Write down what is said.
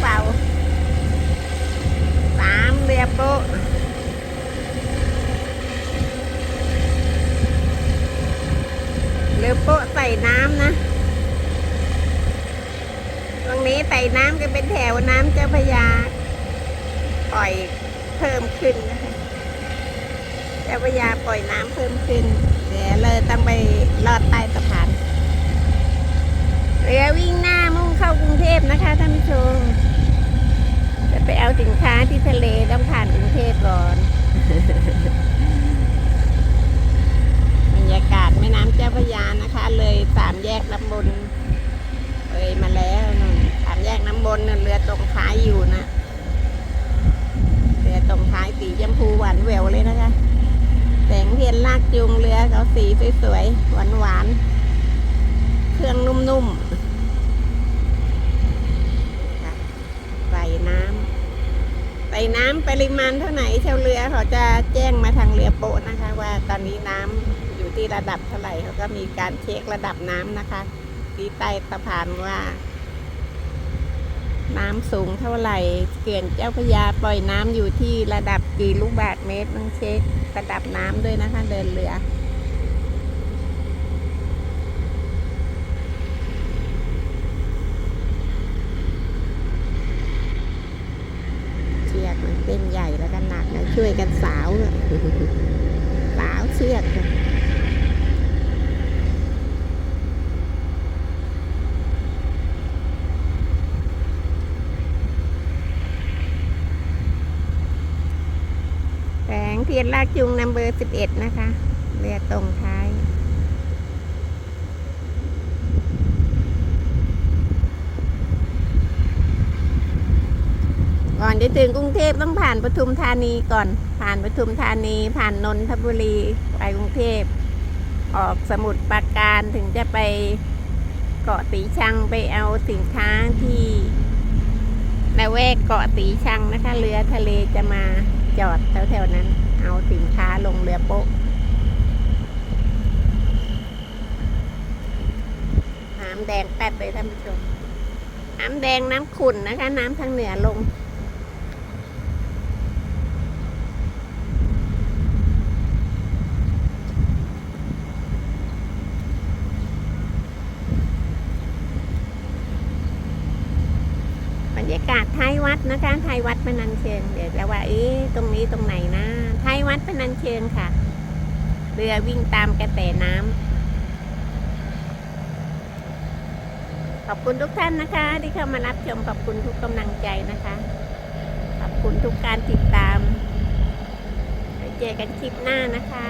เปล่าตามเรียบโปหรือโปใส่น้ำนะตรงนี้ใส่น้ำก็เป็นแถวน้ำเจ้าพยาปล่อยเพิ่มขึ้นนะคะเจ้าพยาปล่อยน้ำเพิ่มขึ้น เดี๋ยวเลยต้องไปรอดใต้ สินค้าที่ทะเลต้องผ่านกรุงเทพก่อนบรรยากาศแม่น้ำเจ้าพระยานะคะ เลยสามแยกลำบนเลยมาแล้วนู่นสามแยกน้ำบนนั่นเรือตรงท้ายอยู่นะเรือตรงท้ายสีชมพูหวานแหววเลยนะคะ แสงเทียนลากจูงเรือเขาสีสวยๆหวานๆเครื่องนุ่มๆค่ะใส่น้ำใส่ น้ำปริมาณเท่าไหร่ชาวเรือเขาจะแจ้งมาทางเรือโปะนะคะ ว่าตอนนี้น้ำอยู่ที่ระดับเท่าไหร่เขาก็มีการเช็คระดับน้ำนะคะที่ใต้สะพานว่า น้ำสูงเท่าไหร่เขื่อนเจ้าพระยาปล่อยน้ำอยู่ที่ระดับกี่ลูกบาศก์เมตรต้องเช็คระดับน้ำด้วยนะคะ เดินเรือ เชือกมันเส้นใหญ่แล้วก็หนักนะ ช่วยกันสาวอะสาวเชือกอะแสงเทียนลากจูงนัมเบอร์สิบเอ็ดนะคะ เรือตรงท้าย ก่อนจะถึงกรุงเทพต้องผ่านปทุมธานีก่อน ผ่านปทุมธานี ผ่านนนทบุรีไปกรุงเทพออกสมุทรปราการถึงจะไปเกาะตีชังไปเอาสินค้าที่ละแวกเกาะตีชังนะคะ เรือทะเลจะมาจอดแถวๆนั้น เอาสินค้าลงเรือโป๊ะน้ำแดงแป๊ดเลยท่านผู้ชม น้ำแดงน้ำขุ่นนะคะ น้ำทางเหนือลง รรยากาศท้ายวัดนะคะท้ายวัดพนัญเชิงเดี๋ยวจะว่าเอ๊ะตรงนี้ตรงไหนนะท้ายวัดพนัญเชิงค่ะ เรือวิ่งตามกระแสน้ำขอบคุณทุกท่านนะคะ ที่เข้ามารับชมขอบคุณทุกกำลังใจนะคะ ขอบคุณทุกการติดตามเจอกันคลิปหน้านะคะ